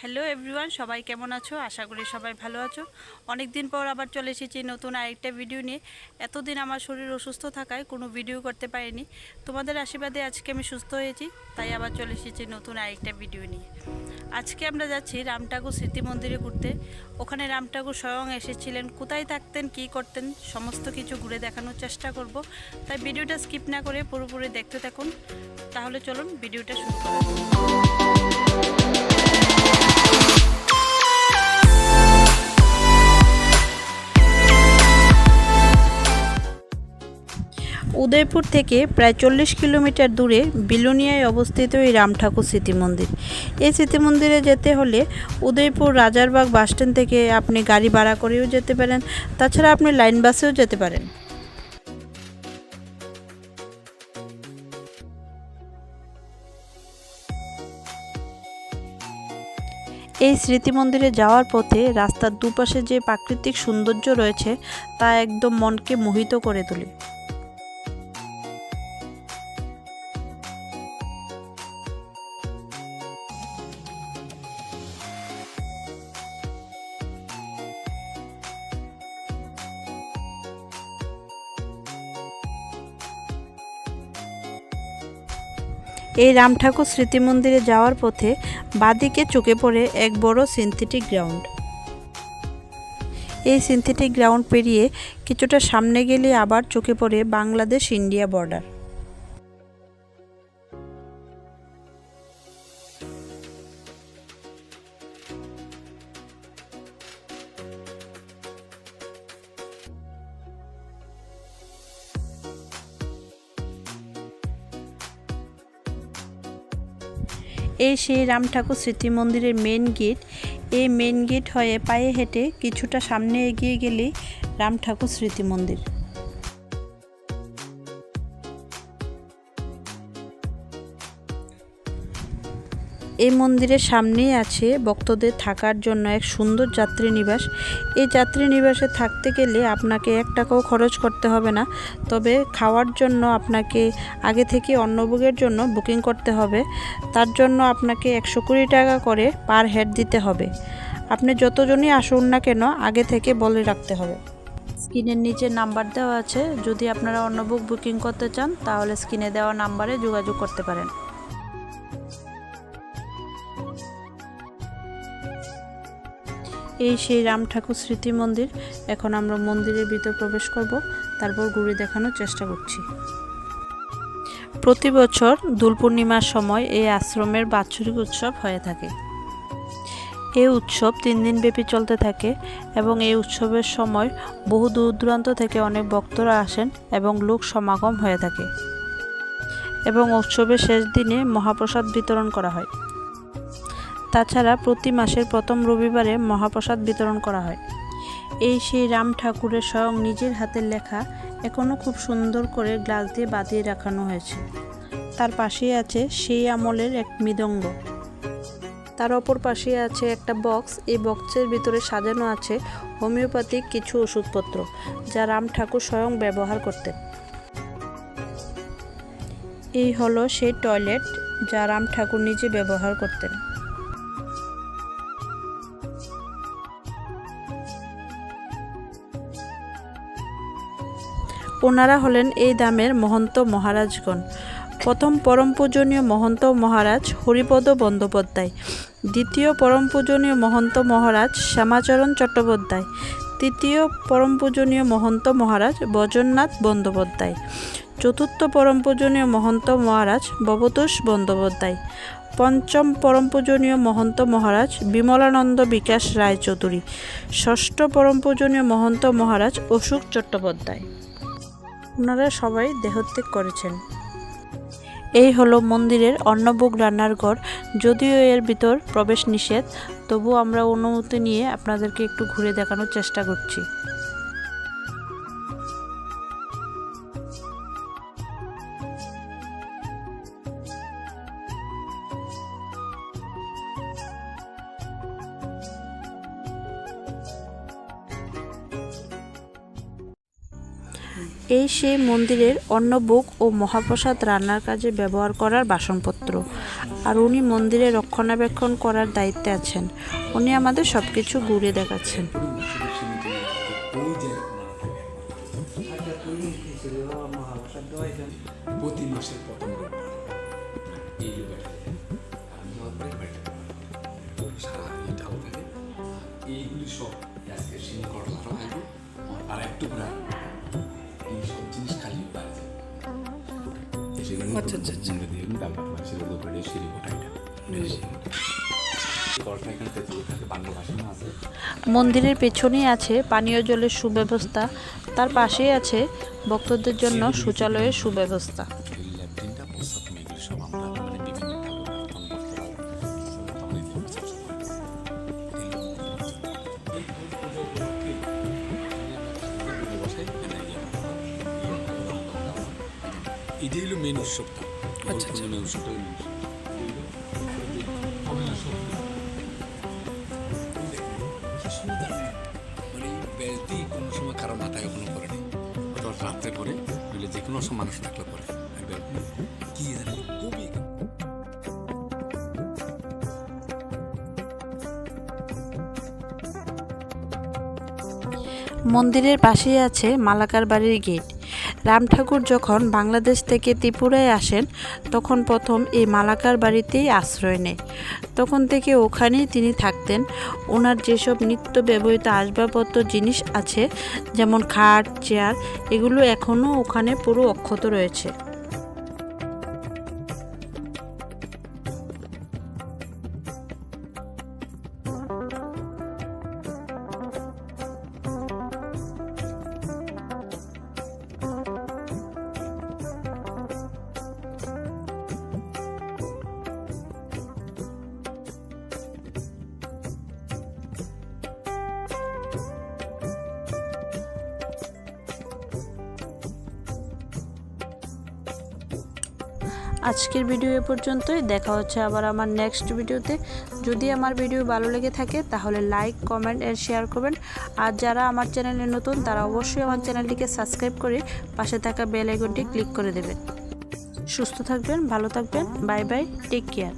Hello everyone সবাই কেমন আছো? আশা করি সবাই ভালো আছো। অনেক দিন পর আবার চলে এসেছি নতুন আরেকটা ভিডিও নিয়ে। এতদিন আমার শরীর অসুস্থ থাকায় কোনো ভিডিও করতে পারিনি। তোমাদের আশীর্বাদে আজকে আমি সুস্থ হয়েছি, তাই আবার চলে এসেছি নতুন আরেকটা ভিডিও নিয়ে। আজকে আমরা যাচ্ছি রাম ঠাকুর স্মৃতি মন্দিরে ঘুরতে। ওখানে রাম ঠাকুর স্বয়ং এসেছিলেন, কোথায় থাকতেন, কী করতেন, সমস্ত কিছু ঘুরে দেখানোর চেষ্টা করব। তাই ভিডিওটা স্কিপ না করে পুরোপুরি দেখতে থাকুন। তাহলে চলুন ভিডিওটা শুরু করা উদয়পুর থেকে প্রায় চল্লিশ কিলোমিটার দূরে বিলোনিয়ায় অবস্থিত এই রাম ঠাকুর স্মৃতি মন্দির। এই স্মৃতি মন্দিরে যেতে হলে উদয়পুর রাজারবাগ বাসস্ট্যান্ড থেকে আপনি গাড়ি ভাড়া করেও যেতে পারেন, তাছাড়া আপনি লাইন বাসেও যেতে পারেন। এই স্মৃতি মন্দিরে যাওয়ার পথে রাস্তার দুপাশে যে প্রাকৃতিক সৌন্দর্য রয়েছে, তা একদম মনকে মোহিত করে তোলে। এই রাম ঠাকুর স্মৃতি মন্দিরে যাওয়ার পথে বাদিকে চোখে পড়ে এক বড় সিনথেটিক গ্রাউন্ড। এই সিনথেটিক গ্রাউন্ড পেরিয়ে কিছুটা সামনে গেলে আবার চোখে পড়ে বাংলাদেশ ইন্ডিয়া বর্ডার। এই সেই রাম ঠাকুর স্মৃতি মন্দিরের মেন গেট এই মেন গেট হয়ে পায়ে হেঁটে কিছুটা সামনে এগিয়ে গেলেই রাম ঠাকুর স্মৃতি মন্দির এই মন্দিরের সামনেই আছে ভক্তদের থাকার জন্য এক সুন্দর যাত্রী নিবাস। এই যাত্রী নিবাসে থাকতে গেলে আপনাকে এক টাকাও খরচ করতে হবে না। তবে খাওয়ার জন্য আপনাকে আগে থেকে অন্নভোগের জন্য বুকিং করতে হবে। তার জন্য আপনাকে একশো কুড়ি টাকা করে পার হেড দিতে হবে। আপনি যতজনই আসুন না কেন, আগে থেকে বলে রাখতে হবে। স্ক্রিনের নিচে নাম্বার দেওয়া আছে। যদি আপনারা অন্নভোগ বুকিং করতে চান, তাহলে স্ক্রিনে দেওয়া নাম্বারে যোগাযোগ করতে পারেন। এই সেই রাম ঠাকুর স্মৃতি মন্দির। এখন আমরা মন্দিরের ভিতর প্রবেশ করব, তারপর ঘুরে দেখানোর চেষ্টা করছি। প্রতি বছর দোল পূর্ণিমার সময় এই আশ্রমের বাৎসরিক উৎসব হয়ে থাকে। এই উৎসব তিন দিন ব্যাপী চলতে থাকে এবং এই উৎসবের সময় বহু দূর দূরান্ত থেকে অনেক ভক্তরা আসেন এবং লোক সমাগম হয়ে থাকে। এবং উৎসবের শেষ দিনে মহাপ্রসাদ বিতরণ করা হয়। তাছাড়া প্রতি মাসের প্রথম রবিবারে মহাপ্রসাদ বিতরণ করা হয়। এই সেই রাম ঠাকুরের স্বয়ং নিজের হাতের লেখা এখনও খুব সুন্দর করে গ্লাস দিয়ে বাঁধিয়ে রাখানো হয়েছে। তার পাশেই আছে সেই আমলের এক মৃদঙ্গ। তার অপর পাশে আছে একটা বক্স। এই বক্সের ভিতরে সাজানো আছে হোমিওপ্যাথিক কিছু ওষুধপত্র, যা রাম ঠাকুর স্বয়ং ব্যবহার করতেন। এই হলো সেই টয়লেট, যা রাম ঠাকুর নিজে ব্যবহার করতেন। ওনারা হলেন এই দামের মহন্ত মহারাজগণ। প্রথম পরম পূজনীয় মহন্ত মহারাজ হরিপদ বন্দ্যোপাধ্যায়, দ্বিতীয় পরম পূজনীয় মহন্ত মহারাজ শ্যামাচরণ চট্টোপাধ্যায়, তৃতীয় পরম পূজনীয় মহন্ত মহারাজ বজননাথ বন্দ্যোপাধ্যায়, চতুর্থ পরম পূজনীয় মহন্ত মহারাজ ভবতোষ বন্দ্যোপাধ্যায়, পঞ্চম পরম পূজনীয় মহন্ত মহারাজ বিমলানন্দ বিকাশ রায়চৌধুরী, ষষ্ঠ পরম পূজনীয় মহন্ত মহারাজ অশোক চট্টোপাধ্যায়। ওনারা সবাই দেহত্যাগ করেছেন। এই হলো মন্দিরের অন্নভোগ রান্নার ঘর। যদিও এর ভিতর প্রবেশ নিষেধ তবু আমরা অনুমতি নিয়ে আপনাদেরকে একটু ঘুরে দেখানোর চেষ্টা করছি। এই সেই মন্দিরের অন্ন বুক ও মহাপ্রসাদ রান্নার কাজে ব্যবহার করার বাসনপত্র। আর উনি মন্দিরে রক্ষণাবেক্ষণ করার দায়িত্বে আছেন। উনি আমাদের সব কিছু ঘুরে দেখাচ্ছেন। এইগুলি সব আজকে আর একটু আচ্ছা আচ্ছা আচ্ছা। দিয়ে ডালটা সিঁড়ি মন্দিরের পেছনেই আছে পানীয় জলের সুব্যবস্থা। তার পাশেই আছে ভক্তদের জন্য শৌচালয়ের সুব্যবস্থা। এটাই হলো মেন উৎসবটা। আচ্ছা আচ্ছা। মেন উৎসবটা মানে বেলটি কোনো সময় কারও মাথায় এখনও পড়েনি অথবা রাত্রে পরে নইলে যে কোনো সময় মানুষ থাকলে পরে আর বেলটি কি জানি খুবই মন্দিরের পাশেই আছে মালাকার বাড়ির গেট। রাম ঠাকুর যখন বাংলাদেশ থেকে ত্রিপুরায় আসেন, তখন প্রথম এই মালাকার বাড়িতেই আশ্রয় নেয়। তখন থেকে ওখানেই তিনি থাকতেন। ওনার যেসব নিত্য ব্যবহৃত আসবাবপত্র জিনিস আছে, যেমন খাট, চেয়ার, এগুলো এখনও ওখানে পুরো অক্ষত রয়েছে। আজকের ভিডিও এ পর্যন্তই। দেখা হচ্ছে আবার আমার নেক্সট ভিডিওতে। যদি আমার ভিডিও ভালো লেগে থাকে, তাহলে লাইক কমেন্ট এর শেয়ার করবেন। আর যারা আমার চ্যানেলে নতুন, তারা অবশ্যই আমার চ্যানেলটিকে সাবস্ক্রাইব করে পাশে থাকা বেল আইকনটি ক্লিক করে দেবেন। সুস্থ থাকবেন, ভালো থাকবেন বাই বাই টেক কেয়ার